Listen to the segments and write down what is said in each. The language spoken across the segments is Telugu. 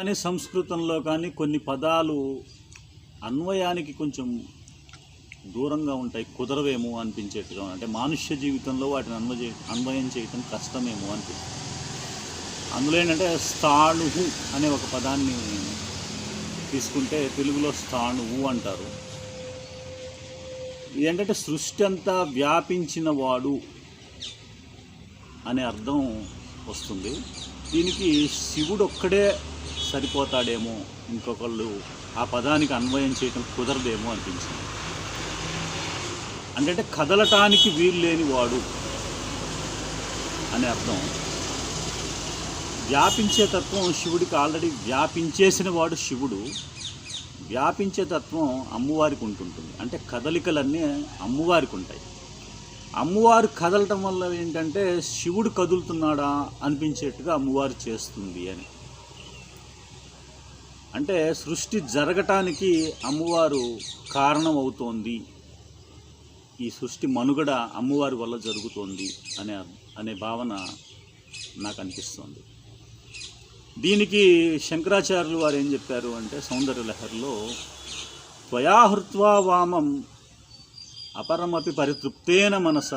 కానీ సంస్కృతంలో కానీ కొన్ని పదాలు అన్వయానికి కొంచెం దూరంగా ఉంటాయి కుదరవేమో అనిపించేట్టుగా అంటే మానుష్య జీవితంలో వాటిని అన్వయ అన్వయం చేయటం కష్టమేమో అనిపిస్తుంది. అందులో ఏంటంటే స్థాణువు అనే ఒక పదాన్ని తీసుకుంటే తెలుగులో స్థాణువు అంటారు. ఏంటంటే సృష్టి అంతా వ్యాపించిన వాడు అనే అర్థం వస్తుంది. దీనికి శివుడు ఒక్కడే సరిపోతాడేమో ఇంకొకళ్ళు ఆ పదానికి అన్వయం చేయటం కుదరదేమో అనిపించింది. అంటే కదలటానికి వీలు లేని వాడు అనే అర్థం. వ్యాపించే తత్వం శివుడికి ఆల్రెడీ వ్యాపించేసిన వాడు శివుడు. వ్యాపించే తత్వం అమ్మవారికి ఉంటుంటుంది. అంటే కదలికలన్నీ అమ్మవారికి ఉంటాయి. అమ్మవారు కదలటం వల్ల ఏంటంటే శివుడు కదులుతున్నాడా అనిపించేట్టుగా అమ్మవారు చేస్తుంది అని. అంటే సృష్టి జరగటానికి అమ్మవారు కారణం అవుతోంది ఈ సృష్టి మనుగడ అమ్మవారి వల్ల జరుగుతోంది అనే అనే భావన నాకు అనిపిస్తుంది దీనికి శంకరాచార్యులు వారు ఏం చెప్పారు అంటే సౌందర్య లహరిలో త్వయాహృత్వా వామం అపరమపి పరితృప్తేన మనస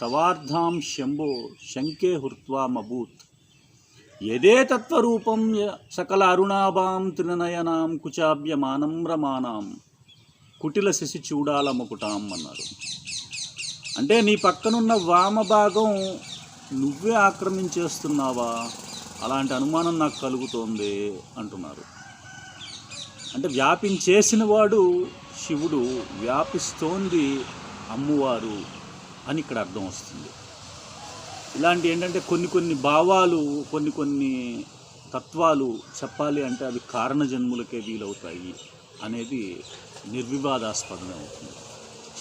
తవార్ధాం శంభో శంకే హృత్వా మభూత్. యదే తత్వరూపం య- సకల అరుణాభాం త్రినయనాం కుచాభ్యమానం రమానాం. కుటిల శశి చూడాల అన్నారు. అంటే నీ పక్కనున్న వామ భాగం నువ్వే ఆక్రమించేస్తున్నావా? అలాంటి అనుమానం నాకు కలుగుతోంది అంటున్నారు. అంటే వ్యాపించేసిన వాడు శివుడు వ్యాపిస్తోంది అమ్మవారు అని ఇక్కడ అర్థం వస్తుంది. ఇలాంటి ఏంటంటే కొన్ని కొన్ని భావాలు కొన్ని కొన్ని తత్వాలు చెప్పాలి అంటే అవి కారణ జన్ములకే వీలవుతాయి అనేది నిర్వివాదాస్పదమే అవుతుంది.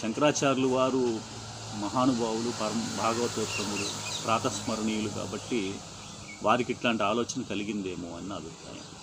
శంకరాచార్యులు వారు మహానుభావులు పరమ భాగవతోత్తములు ప్రాతస్మరణీయులు కాబట్టి వారికి ఇట్లాంటి ఆలోచన కలిగిందేమో అని నా అభిప్రాయం.